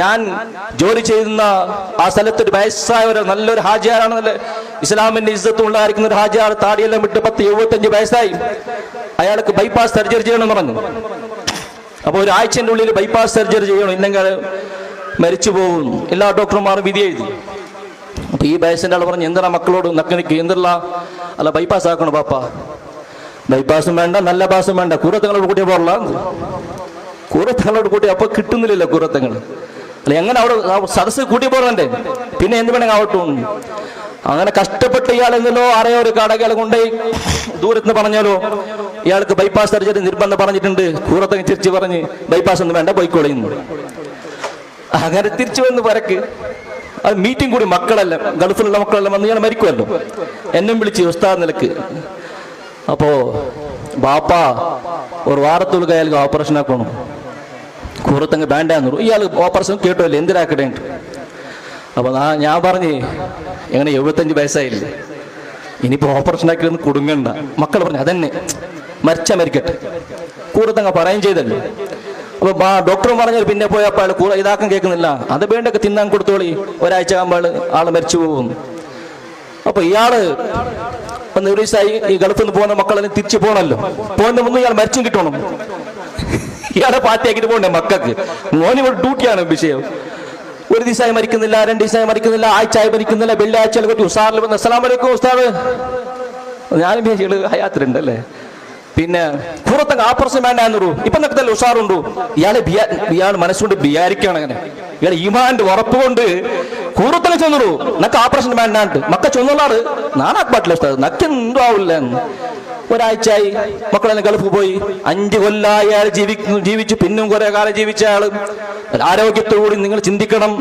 ഞാൻ ജോലി ചെയ്യുന്ന ആ സ്ഥലത്ത് ഒരു വയസ്സായ ഒരു നല്ലൊരു ഹാജിയാരാണെന്നല്ല? ഇസ്ലാമിന്റെ ഇസ്സത്തുള്ളായിരിക്കുന്ന ഒരു ഹാജിയാർ താടിയെല്ലാം വിട്ട് പത്ത് എഴുപത്തഞ്ച് വയസ്സായി. അയാൾക്ക് ബൈപ്പാസ് സർജറി ചെയ്യണമെന്ന് പറഞ്ഞു. അപ്പോൾ ഒരാഴ്ചന്റെ ഉള്ളിൽ ബൈപ്പാസ് സർജറി ചെയ്യണം. ഇല്ലെങ്കിൽ മരിച്ചു പോകും. എല്ലാ ഡോക്ടർമാരും വിധി എഴുതി. അപ്പൊ ഈ വയസ്സിന്റെ ആൾ പറഞ്ഞു എന്താണ് മക്കളോട് നക്ക്? നിൽക്കുക എന്തല്ല അല്ല ബൈപ്പാസ് ആക്കണം പാപ്പ? ബൈപ്പാസും വേണ്ട നല്ല പാസും വേണ്ട. കൂറത്തങ്ങളോട് കൂട്ടിയ പോറല്ല കൂറത്തങ്ങളോട് കൂട്ടി അപ്പൊ കിട്ടുന്നില്ലല്ലോ കുറത്തങ്ങൾ. അല്ല എങ്ങനെ അവിടെ സദസ്സ് കൂട്ടി പോകണ്ടേ പിന്നെ എന്ത് വേണമെങ്കിൽ ആവട്ടും അങ്ങനെ കഷ്ടപ്പെട്ട് ഇയാൾ എന്നല്ലോ ഒരു കടകൾ കൊണ്ടുപോയി ദൂരത്ത് പറഞ്ഞാലോ? ഇയാൾക്ക് ബൈപ്പാസ് സർജറി നിർബന്ധം പറഞ്ഞിട്ടുണ്ട്. കൂറത്തങ്ങ് തിരിച്ചു പറഞ്ഞ് ബൈപ്പാസ് ഒന്നും വേണ്ട പോയിക്കോളിയുന്നു അങ്ങനെ തിരിച്ചു വന്ന് പരക്ക് അത് മീറ്റിംഗ് കൂടി മക്കളെല്ലാം ഗൾഫിലുള്ള മക്കളെല്ലാം വന്ന് ഞാൻ മരിക്കുമല്ലോ. എന്നും വിളിച്ച് ഉസ്താദ് നിലയ്ക്ക്. അപ്പോ ബാപ്പ ഒരു വാരത്തുള്ള കയ്യാൽ ഓപ്പറേഷൻ ആക്കണം കൂറത്തങ്ങ് വേണ്ടാന്ന് ഇയാൾ ഓപ്പറേഷൻ കേട്ടുമല്ലോ എന്തിനാക്കട്ടെ അപ്പൊ ആ ഞാൻ പറഞ്ഞ് എങ്ങനെ എഴുപത്തഞ്ച് വയസ്സായില്ലേ? ഇനിയിപ്പോ ഓപ്പറേഷൻ ആക്കിയൊന്നും കുടുങ്ങണ്ട. മക്കൾ പറഞ്ഞു അതന്നെ മരിച്ച മരിക്കട്ടെ. കൂറത്തങ്ങ് പറയുകയും ചെയ്തല്ലോ. അപ്പൊ ഡോക്ടറും പറഞ്ഞാൽ പിന്നെ പോയപ്പോൾ അപ്പാൾ ഇതാക്കാൻ കേൾക്കുന്നില്ല. അത് വേണ്ടൊക്കെ തിന്നാൻ കൊടുത്തോളി. ഒരാഴ്ച ആകുമ്പോൾ ആൾ മരിച്ചു പോകുന്നു. അപ്പൊ ഇയാൾ ഇപ്പൊ നിർദ്ദേശമായി ഈ ഗൾഫിൽ നിന്ന് പോകുന്ന മക്കളെ തിരിച്ചു പോകണല്ലോ പോകുന്ന മുമ്പ് ഇയാൾ മരിച്ചും കിട്ടണം. ഇയാളെ പാർട്ടിയാക്കിട്ട് പോകണ്ടേ മക്കൾക്ക്? മോന് ഡ്യൂട്ടിയാണ് വിഷയം. ഒരു ദിവസമായി മരിക്കുന്നില്ല രണ്ട് ദിവസമായി മരിക്കുന്നില്ല ആഴ്ചയായി മരിക്കുന്നില്ല വെള്ളിയാഴ്ച ഉസാറിൽ വന്ന് അസ്സാം വലൈക്കും ഉസ്താദ്. ഞാനും വിചാരിച്ചു അല്ലേ പിന്നെ പുറത്തങ്ങ് ആപ്രസം വേണ്ടാന്നൊരു ഇപ്പൊ നിനക്ക് ഉഷാറുണ്ടു? ഇയാളെ ഇയാൾ മനസ്സുകൊണ്ട് വിചാരിക്കുകയാണ് അങ്ങനെ. ഇയാൾ ഈമാന്റെ ഉറപ്പ് കൊണ്ട് കൂറത്തന്നെ ചെന്നു നക്ക് ആപ്രഷൻ വേണ്ടാണ്ട്. മക്ക ചൊന്നാൾ നാനാക്ക് ഉസ്താദ്? നക്ക് ആവില്ല ഒരാഴ്ചയായി മക്കളെല്ലാം ഗൾഫ് പോയി. അഞ്ച് കൊല്ലായി അയാൾ ജീവിക്കുന്നു ജീവിച്ചു. പിന്നും കുറെ കാലം ജീവിച്ച ആൾ. ആരോഗ്യത്തോടുകൂടി നിങ്ങൾ ചിന്തിക്കണം.